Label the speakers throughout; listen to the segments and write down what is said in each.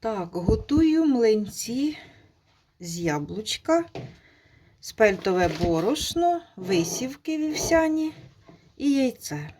Speaker 1: Так, готую млинці з яблучка, спельтове борошно, висівки вівсяні і яйце.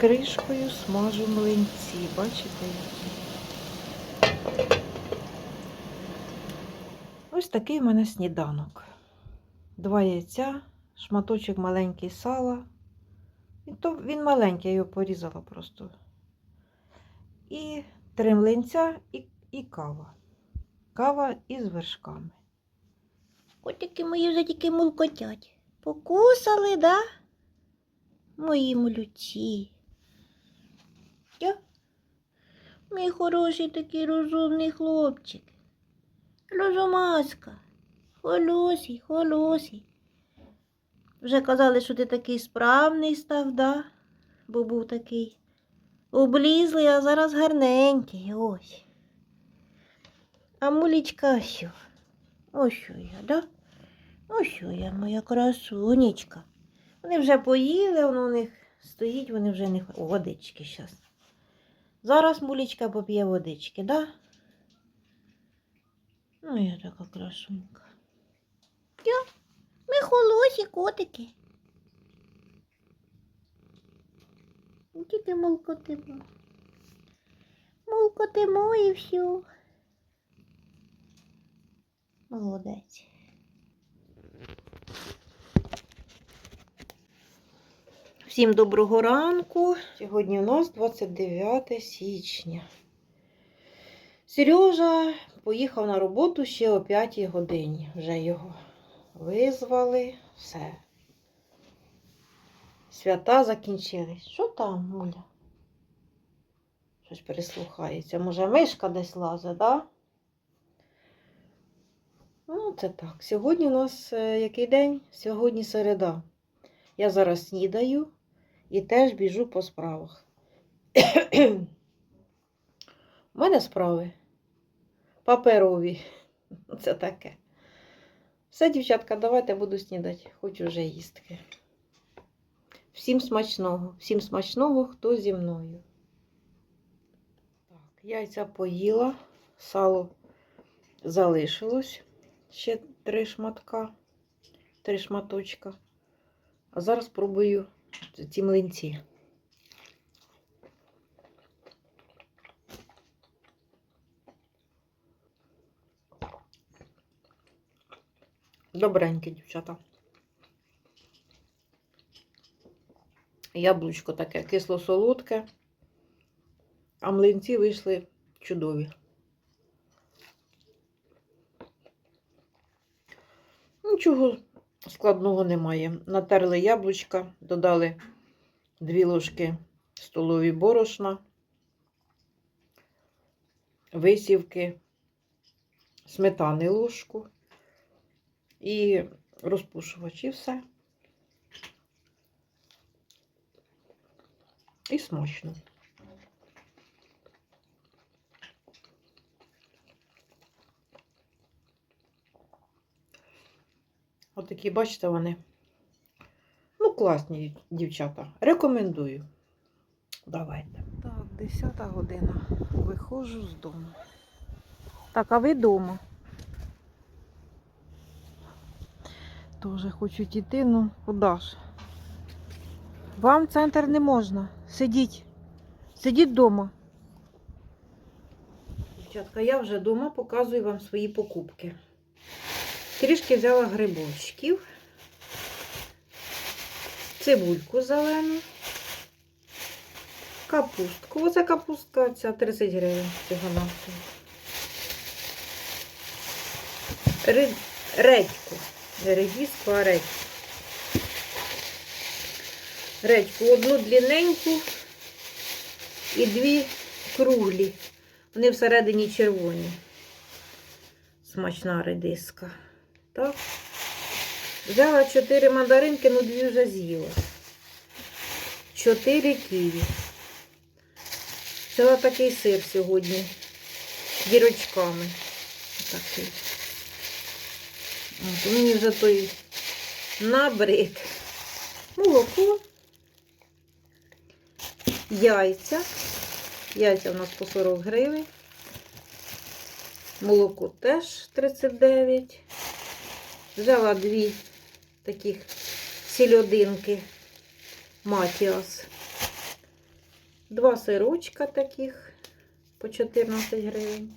Speaker 1: Кришкою смажу млинці. Бачите, які? Ось такий в мене сніданок. Два яйця, шматочок маленький сала. І то він маленький, я його порізала просто. І три млинця і, і кава. Кава із вершками.
Speaker 2: Котики мої вже тільки мулкотять. Покусали, да? Мої малюці. Я? Мій хороший такий розумний хлопчик. Розумаська. Холосій, холосій. Вже казали, що ти такий справний став, да? Бо був такий облізлий, а зараз гарненький. Ось. А мулічка що? Ось що я, да? Ось я, моя красунечка. Вони вже поїли, воно у них стоїть, вони вже не хо- О, водички зараз. Зараз мулічка поп'є водички, да? Ну, я така красунька. Я? Ми холосі котики. Ну, Тільки молкотимо. Молкотимо і все. Молодець. Всім доброго ранку.
Speaker 1: Сьогодні у нас 29 січня. Сережа поїхав на роботу ще о 5 годині. Вже його визвали. Все. Свята закінчились. Що там, Муля? Щось переслухається. Може, мишка десь лазить, да? Ну, це так. Сьогодні у нас е, який день? Сьогодні середа. Я зараз снідаю і теж біжу по справах. У мене справи паперові. Це таке. Все, дівчатка, давайте буду снідати. Хочу вже їстки. Всім смачного, всім смачного, хто зі мною. Так, яйця поїла, сало залишилось. Ще три шматка, три шматочка. А зараз спробую ці млинці. Добренькі, дівчата. Яблучко таке кисло-солодке, а млинці вийшли чудові. Нічого складного немає. Натерли яблучка, додали 2 ложки столові борошна, висівки, сметани ложку і розпушувач, і все. І смачно. Отакі, бачите, вони. Ну, класні дівчата. Рекомендую. Давайте. Так, Десята година. Виходжу з дому. Так, а ви вдома? Тоже хочуть іти, ну куди ж? Вам в центр не можна. Сидіть. Сидіть вдома. Дівчатка, я вже вдома показую вам свої покупки. Трішки взяла грибочків, цибульку зелену, капустку. Оце капустка, ця 30 гривень цього. Ри- Редьку. Не редиску, а редьку. Редьку одну длинненьку і дві круглі. Вони всередині червоні. Смачна редиска. Так. Взяла 4 мандаринки, ну дві вже з'їла. 4 ківі. Взяла такий сир сьогодні. Дірочками. Такий. От, мені вже той набрид. Молоко. Яйця. Яйця у нас по 40 гривень. Молоко теж 39. Взяла дві таких сільодинки Матіас. Два сирочка таких по 14 гривень.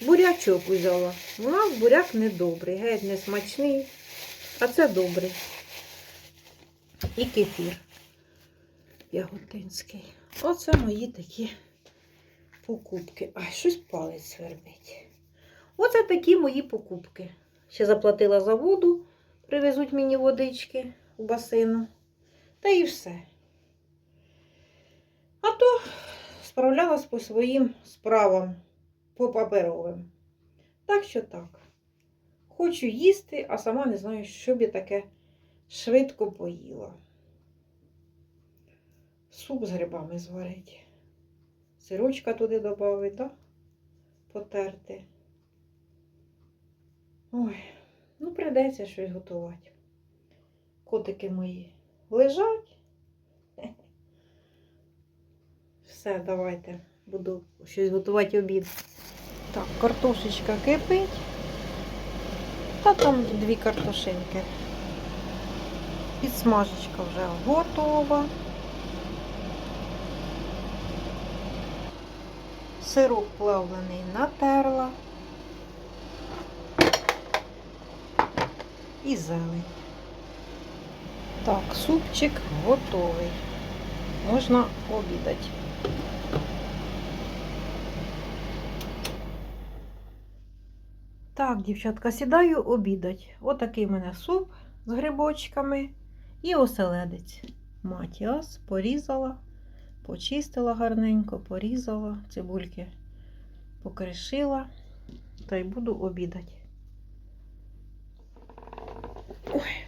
Speaker 1: Бурячок взяла. У нас буряк недобрий, геть не смачний, а це добрий. І кефір яготинський. Оце мої такі покупки. Ай, щось палець свербить. Оце такі мої покупки. Ще заплатила за воду, привезуть мені водички у басину. Та і все. А то справлялась по своїм справам, по паперовим. Так що так. Хочу їсти, а сама не знаю, що б я таке швидко поїла. Суп з грибами зварить. Сирочка туди додати, да? потерти. Ой, ну прийдеться щось готувати. Котики мої лежать. Все, давайте. Буду щось готувати обід. Так, картошечка кипить. Та там дві картошинки. Підсмажечка вже готова. Сирок плавлений натерла. І зелень. Так, супчик готовий. Можна обідати. Так, дівчатка, сідаю обідать. Отакий в мене суп з грибочками і оселедець. Матіас порізала, почистила гарненько, порізала, цибульки покришила та й буду обідати. Ой.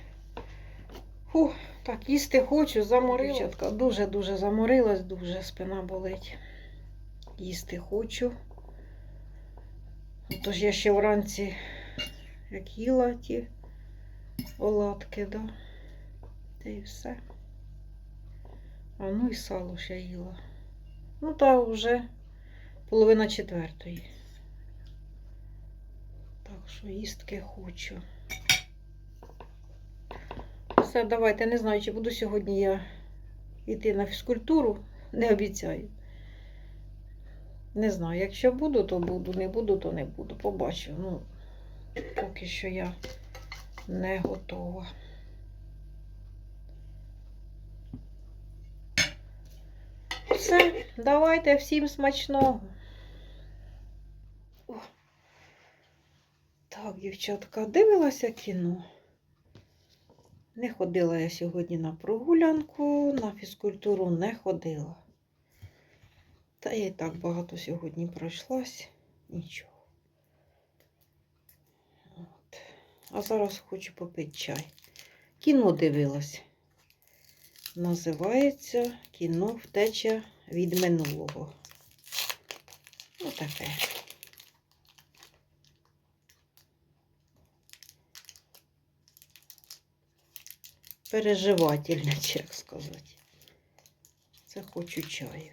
Speaker 1: Фу, так, їсти хочу. Дівчатка, дуже-дуже заморилась, дуже спина болить. Їсти хочу. Тож я ще вранці як їла ті оладки, да. Та і все. А ну і сало ще їла. Ну, та вже половина четвертої. Так що їстки хочу. Все, давайте, не знаю, чи буду сьогодні я йти на фізкультуру, не обіцяю. Не знаю, якщо буду, то буду, не буду, то не буду. Побачу. Ну, поки що я не готова. Все, давайте всім смачного. О. Так, дівчатка, дивилася кіно. Не ходила я сьогодні на прогулянку, на фізкультуру не ходила. Та я і так багато сьогодні пройшлась. Нічого. От. А зараз хочу попити чай. Кіно дивилась. Називається Кіно Втеча від минулого. Ну чи як сказати. Це хочу чаю.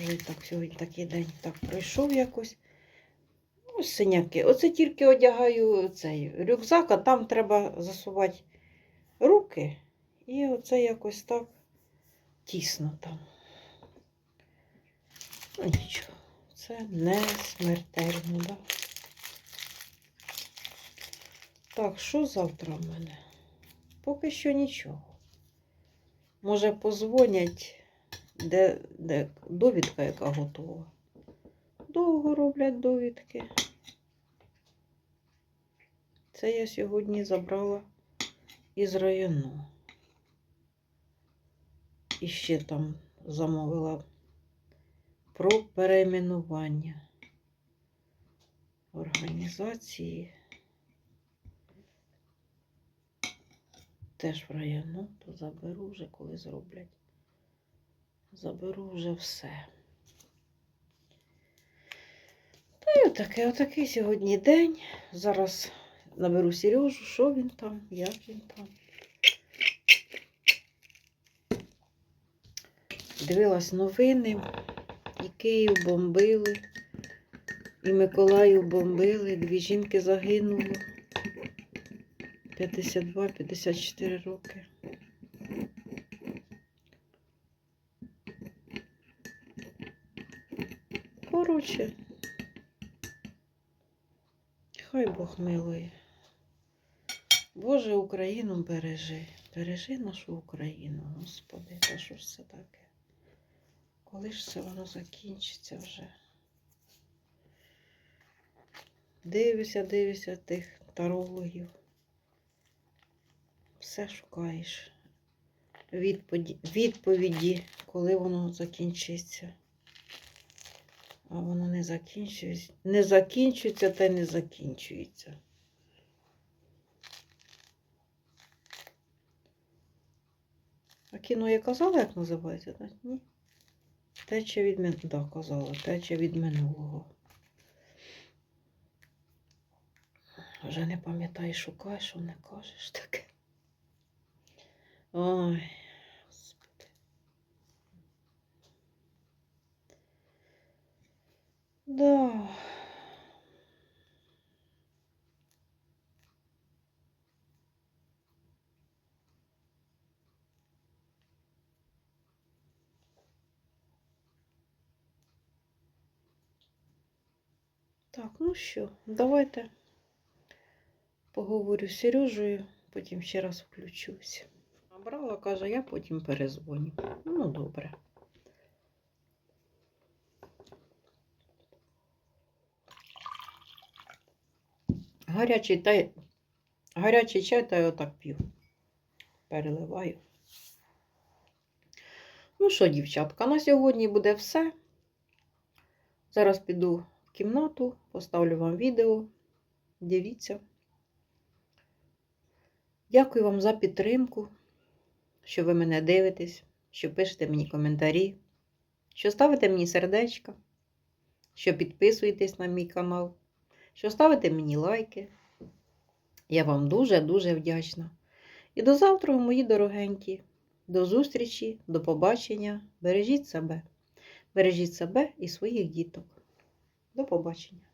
Speaker 1: І так сьогодні такий день так пройшов якось. Ось синяки. Оце тільки одягаю цей рюкзак, а там треба засувати руки. І оце якось так тісно там. Ну нічого, це не смертельно, да? Так, що завтра в мене? Поки що нічого. Може, позвонять, де, де довідка, яка готова. Довго роблять довідки. Це я сьогодні забрала із району. І ще там замовила про перейменування організації. Теж в району, то заберу вже, коли зроблять. Заберу вже все. Та й отаке, отакий сьогодні день. Зараз наберу Сережу, що він там, як він там. Дивилась новини, і Київ бомбили, і Миколаїв бомбили, дві жінки загинуло. 52-54 роки. Коротше, хай Бог милує. Боже, Україну бережи. Бережи нашу Україну, Господи, та що ж це таке? Коли ж це воно закінчиться вже? Дивишся, дивишся тих тарологів. Все шукаєш. Відповіді, відповіді, коли воно закінчиться. А воно не закінчується. Не закінчується та й не закінчується. А кіно я казала, як називається? так? Ні. Теча від минулого. Так, казала, теча від минулого. Вже не пам'ятаю, шукаєш, що не кажеш таке. Ой, господи. Да. Так, ну що, давайте поговорю з Сережею, потім ще раз включусь. Набрала, каже, я потім перезвоню. Ну, добре. Гарячий, та... Гарячий чай та я отак п'ю. Переливаю. Ну що, дівчатка, на сьогодні буде все. Зараз піду в кімнату, поставлю вам відео. Дивіться. Дякую вам за підтримку, що ви мене дивитесь, що пишете мені коментарі, що ставите мені сердечка, що підписуєтесь на мій канал, що ставите мені лайки. Я вам дуже-дуже вдячна. І до завтра, мої дорогенькі. До зустрічі, до побачення. Бережіть себе. Бережіть себе і своїх діток. До побачення.